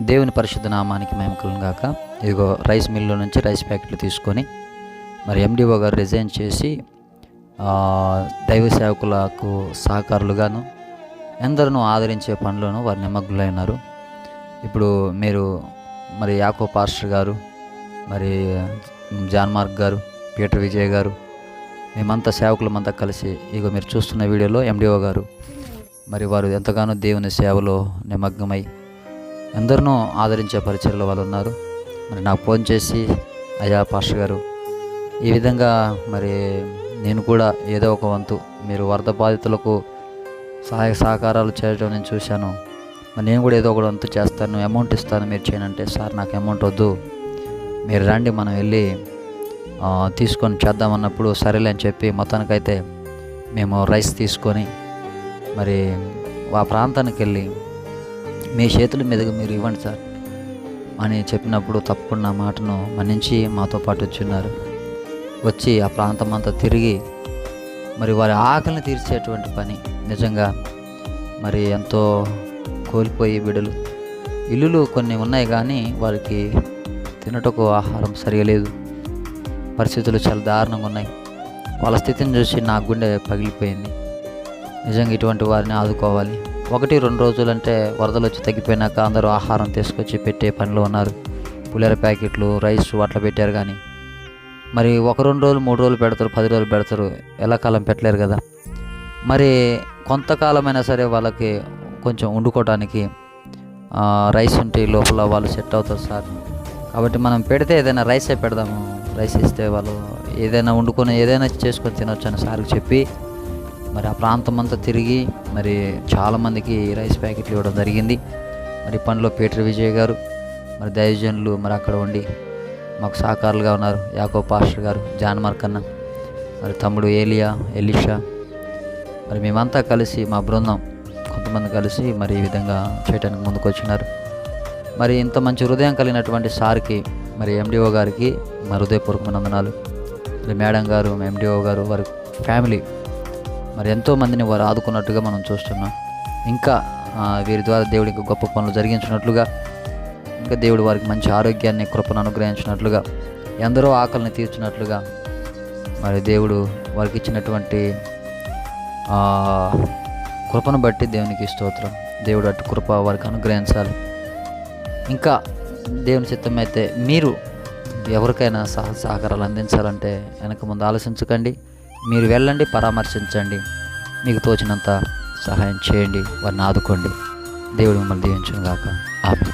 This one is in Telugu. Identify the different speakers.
Speaker 1: దేవుని పరిశుద్ధ నామానికి మేము కాక ఇదిగో రైస్ మిల్లు నుంచి రైస్ ప్యాకెట్లు తీసుకొని మరి ఎండిఓ గారు రిజైన్ చేసి దైవ సేవకులకు సహకారులుగాను ఎందరినూ ఆదరించే పనులను వారు నిమగ్నులైనారు ఇప్పుడు మీరు మరి యాకో పాస్టర్ గారు మరి జాన్ మార్క్ గారు పీటర్ విజయ్ గారు మేమంతా సేవకులమంతా కలిసి ఇగో మీరు చూస్తున్న వీడియోలో ఎండిఓ గారు మరి వారు ఎంతగానో దేవుని సేవలో నిమగ్నమై ఎందరినో ఆదరించే పరిచయలో వాళ్ళు ఉన్నారు మరి నాకు ఫోన్ చేసి అయ్యా పాస్టర్ గారు ఈ విధంగా మరి నేను కూడా ఏదో ఒక వంతు మీరు వరద బాధితులకు సహాయ సహకారాలు చేయడం నేను చూశాను. మరి నేను కూడా ఏదో ఒక వంతు చేస్తాను అమౌంట్ ఇస్తాను మీరు చేయనంటే సార్ నాకు అమౌంట్ వద్దు. మీరు రండి మనం వెళ్ళి తీసుకొని చేద్దామన్నప్పుడు సరేలే అని చెప్పి మొత్తానికైతే మేము రైస్ తీసుకొని మరి ఆ ప్రాంతానికి వెళ్ళి మీ చేతుల మీదుగా మీరు ఇవ్వండి సార్ అని చెప్పినప్పుడు తప్పకుండా మాటను మన్నించి మాతో పాటు వచ్చున్నారు. వచ్చి ఆ ప్రాంతం అంతా తిరిగి మరి వారి ఆకలిని తీర్చేటువంటి పని నిజంగా మరి ఎంతో కోల్పోయి బిడలు. ఇల్లులు కొన్ని ఉన్నాయి కానీ వారికి తినటకు ఆహారం సరిగా లేదు. పరిస్థితులు చాలా దారుణంగా ఉన్నాయి. వాళ్ళ స్థితిని చూసి నా గుండె పగిలిపోయింది. నిజంగా ఇటువంటి వారిని ఆదుకోవాలి. ఒకటి రెండు రోజులు అంటే వరదలు వచ్చి తగ్గిపోయినాక అందరూ ఆహారం తీసుకొచ్చి పెట్టే పనిలో ఉన్నారు. పులిహోర ప్యాకెట్లు రైస్ అట్లా పెట్టారు కానీ. మరి ఒక రెండు రోజులు మూడు రోజులు పెడతారు పది రోజులు పెడతారు ఎలా కాలం పెట్టలేరు కదా. మరి కొంతకాలమైనా సరే వాళ్ళకి కొంచెం వండుకోవడానికి రైస్ ఉంటే లోపల వాళ్ళు సెట్ అవుతారు సార్. కాబట్టి మనం పెడితే ఏదైనా రైసే పెడదాము. రైస్ ఇస్తే వాళ్ళు ఏదైనా వండుకొని ఏదైనా చేసుకొని తినొచ్చు అని సార్కి చెప్పి మరి ఆ ప్రాంతం అంతా తిరిగి మరి చాలామందికి రైస్ ప్యాకెట్లు ఇవ్వడం జరిగింది. మరి పనిలో పీటర్ విజయ్ గారు మరి దైవజనులు మరి అక్కడ ఉండి మాకు సహకారులుగా ఉన్నారు. యాకో పాస్టర్ గారు జాన్ మార్కన్న మరి తమ్ముడు ఏలియా ఎలిషా మరి మేమంతా కలిసి మా బృందం కొంతమంది కలిసి మరి ఈ విధంగా చేయడానికి ముందుకు వచ్చినారు మరి ఇంత మంచి హృదయం కలిగినటువంటి సార్కి మరి ఎండిఓ గారికి మా హృదయపూర్వక వందనాలు మరి మేడం గారు ఎండిఓ గారు వారి ఫ్యామిలీ మరి ఎంతోమందిని వారు ఆదుకున్నట్టుగా మనం చూస్తున్నాం. ఇంకా వీరి ద్వారా దేవుడికి గొప్ప పనులు జరిగించినట్లుగా ఇంకా దేవుడు వారికి మంచి ఆరోగ్యాన్ని కృపను అనుగ్రహించినట్లుగా ఎందరో ఆకలిని తీర్చినట్లుగా మరి దేవుడు వారికి ఇచ్చినటువంటి కృపను బట్టి దేవునికి స్తోత్రం. దేవుడు అటు కృప వారికి అనుగ్రహించాలి. ఇంకా దేవుని చిత్తమైతే మీరు ఎవరికైనా సహ సహకారాలు అందించాలంటే వెనక ముందు ఆలోచించకండి. మీరు వెళ్ళండి పరామర్శించండి. మీకు తోచినంత సహాయం చేయండి వారిని ఆదుకోండి. దేవుడు మిమ్మల్ని దీవించును గాక ఆమె